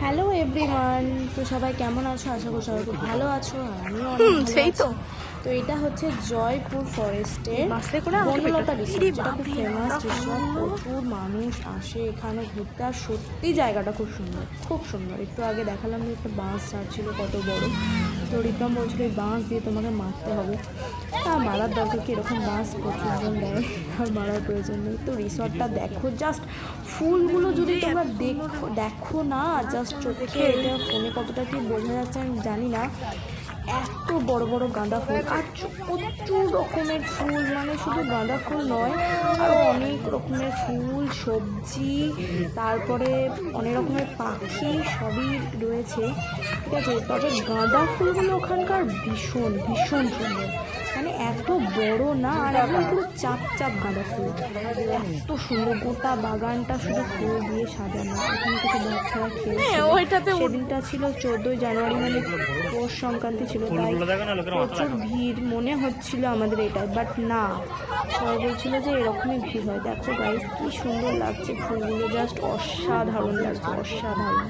Hello everyone তো সবাই কেমন আছো? আশা করি সবাই খুব ভালো আছো আর আমিও সেই তো। তো এটা হচ্ছে জয়পুর ফরেস্টের বনলতা রিসোর্ট যেটা খুব ফেমাস রিসোর্ট প্রচুর মানুষ আসে এখানে ঘুরতে আর সত্যি জায়গাটা খুব সুন্দর খুব সুন্দর। একটু আগে দেখালাম যে একটা বাস ছাড়ছিল কত বড়। তো রিতম বলছিল এই বাঁশ দিয়ে তোমাকে মারতে হবে। আর মারার দরকার কি? এরকম বাঁশ প্রচুরজন দেয়? আর মারার প্রয়োজন নেই। তো রিসর্টটা দেখো জাস্ট ফুলগুলো যদি তোমরা দেখো দেখো না জাস্ট চোখে এটা ফোনে কতটা কি বোঝা যাচ্ছে আমি জানি না। এত বড় বড় গাঁদা ফুল আর প্রচুর রকমের ফুল মানে শুধু গাঁদা ফুল নয় আরও অনেক রকমের ফুল সবজি তারপরে অনেক রকমের পাখি সবই রয়েছে ঠিক আছে? তবে গাঁদা ফুলগুলো ওখানকার ভীষণ ভীষণ সুন্দর। মানে এত বড় না আর একদম পুরো চাপ চাপ গাঁদা ফুল। এত সুন্দর গোটা বাগানটা শুধু ফুল দিয়ে সাজানো। এখানে কিছু বাচ্চারা খেলছে হ্যাঁ, সেদিনটা ছিল চোদ্দোই জানুয়ারি মানে পৌষ সংক্রান্তি ছিল তাই প্রচুর ভিড় মনে হচ্ছিল আমাদের এটা বাট না। সবাই বলছিল যে এরকমই ভিড় হয়। দেখো গাইস কি সুন্দর লাগছে ফুলগুলো জাস্ট অসাধারণ লাগছে অসাধারণ।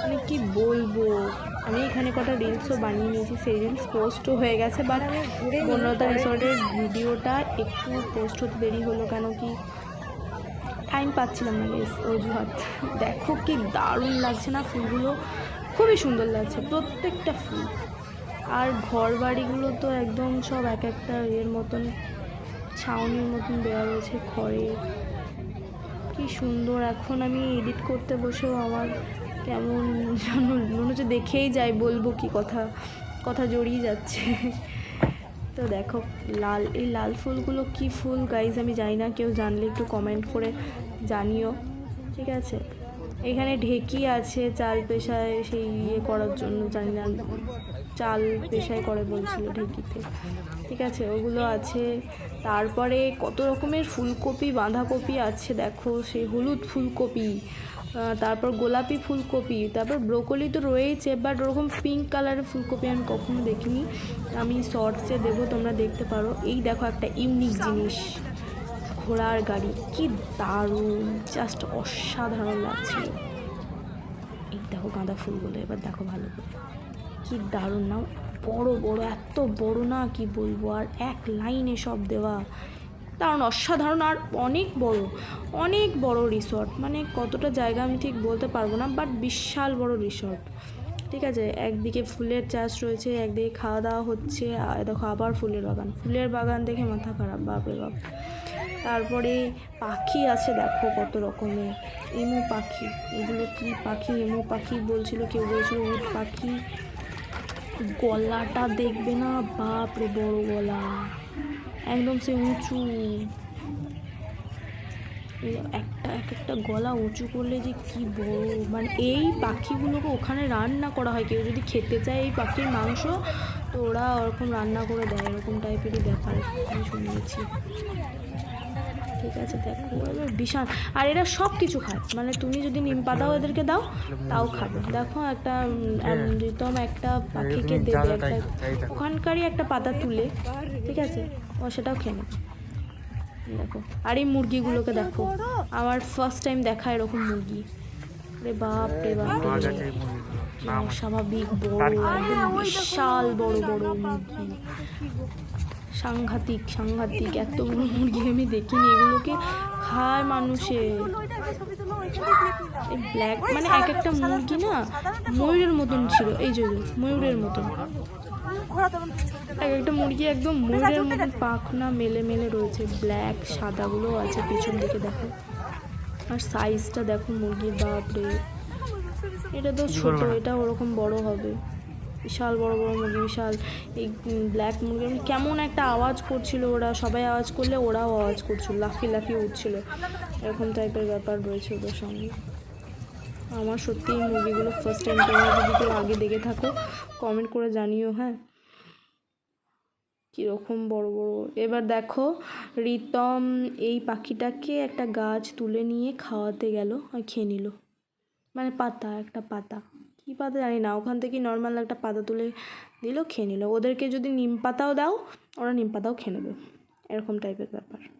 মানে কি বলব? আমি এখানে কটা রিলসও বানিয়ে নিয়েছি সেই রিলস পোস্টও হয়ে গেছে বাট বনলতা রিসর্টের ভিডিওটা একটু পোস্ট হতে দেরি হলো কেন কি? টাইম পাচ্ছিলাম না গেস অজুহাত। দেখো কি দারুণ লাগছে না ফুলগুলো। খুবই সুন্দর লাগছে, প্রত্যেকটা ফুল। আর ঘর বাড়িগুলো তো একদম সব এক একটা ইয়ের মতন, ছাউনির মতন দেওয়া রয়েছে খড়ের কি সুন্দর, এখন আমি এডিট করতে বসেও আমার কেমন যেন মনে হচ্ছে দেখেই যাই, বলব কি কথা কথা জড়িয়ে যাচ্ছে। তো দেখো, লাল, এই লাল ফুলগুলো কি ফুল গাইজ আমি জানি না, কেউ জানলে একটু কমেন্ট করে জানিও, ঠিক আছে? এখানে ঢেকি আছে, চাল পেশায় সেই ইয়ে করার জন্য, জানি না, চাল পেশায় করে বলছিল ঢেকিতে। ঠিক আছে, ওগুলো আছে। তারপরে কত রকমের ফুলকপি, বাঁধাকপি আছে, দেখো, সেই হলুদ ফুলকপি তারপর গোলাপি ফুলকপি, তারপর ব্রোকলি তো রয়েছে বাট ওরকম পিঙ্ক কালারের ফুলকপি আমি কখনো দেখিনি। আমি শর্টসে দেবো, তোমরা দেখতে পারো। এই দেখো একটা ইউনিক জিনিস। ঘোড়ার গাড়ি। কি দারুণ জাস্ট অসাধারণ লাগছিল এই দেখো গাঁদা ফুলগুলো, এবার দেখো ভালো করে। কি দারুণ না বড় বড়, এত বড় না, কি বলব? আর এক লাইনে সব দেওয়া। দারুণ, অসাধারণ আর অনেক বড় অনেক বড় রিসর্ট মানে কতটা জায়গা আমি ঠিক বলতে পারব না বাট বিশাল বড় রিসর্ট ঠিক আছে, একদিকে ফুলের চাষ রয়েছে, একদিকে খাওয়া দাওয়া হচ্ছে, আর দেখো আবার ফুলের বাগান। ফুলের বাগান দেখে মাথা খারাপ, বাপরে বাপ। তারপরে পাখি আছে, দেখো কত রকমের। এমু পাখি, এগুলো কি পাখি? এমু পাখি বলছিল, কেউ বলছিল উট পাখি। গলাটা দেখবে না? বাপ রে বড় গলা। একদম সে উঁচু। একটা, এক একটা গলা উঁচু করলে যে কি বড়। মানে এই পাখিগুলোকে ওখানে রান্না করা হয়। কেউ যদি খেতে চায় এই পাখির মাংস, তো ওরা ওরকম রান্না করে দেয়। এরকম টাইপেরই ব্যাপার। আমি শুনেছি। ঠিক আছে দেখো এবার বিশাল। আর এরা সব কিছু খায়। মানে তুমি যদি নিম পাতাও এদেরকে দাও তাও খাবে। দেখো একটা উম, উম, একটা পাখিকে দেবে একটা ওখানকারই একটা পাতা তুলে ঠিক আছে? ও সেটাও খেয়ে নেবে। দেখো আর এই মুরগিগুলোকে দেখো। আমার ফার্স্ট টাইম দেখা এরকম মুরগি। রে বাপ রে বাপ রে কি? বড় একদম বিশাল বড় বড় মুরগি সাংঘাতিক সাংঘাতিক এত বড় মুরগি আমি দেখিনি এগুলোকে খায় মানুষে। এই ব্ল্যাক মানে এক একটা মুরগি না ময়ূরের মতন ছিল এই যে যে, ময়ূরের মতন। এক একটা মুরগি একদম ময়ূরের মতন পাখনা মেলে মেলে রয়েছে ব্ল্যাক সাদাগুলো আছে পিছন দিকে দেখো। আর সাইজটা দেখো মুরগির বাপরে। এটা তো ছোট এটা ওরকম বড় হবে। বিশাল বড় বড় মুরগি বিশাল এই ব্ল্যাক মুরগি। মানে কেমন একটা আওয়াজ করছিল ওরা সবাই আওয়াজ করলে ওরাও আওয়াজ করছিল লাফিয়ে লাফিয়ে উঠছিল। এরকম টাইপের ব্যাপার রয়েছে ওদের সঙ্গে। আমার সত্যি এই মুভিগুলো ফার্স্ট টাইম তোমরা যদি কেউ আগে দেখে থাকো কমেন্ট করে জানিও হ্যাঁ? কীরকম বড় বড়। এবার দেখো রিতম এই পাখিটাকে একটা গাছ তুলে নিয়ে খাওয়াতে গেল আর খেয়ে নিল। মানে পাতা, একটা পাতা। কী পাতা জানি না, ওখান থেকে নর্মাল একটা পাতা তুলে দিল, খেয়ে নিল। ওদেরকে যদি নিম পাতাও দাও, ওরা নিম পাতাও খেয়ে নেবে। এরকম টাইপের ব্যাপার।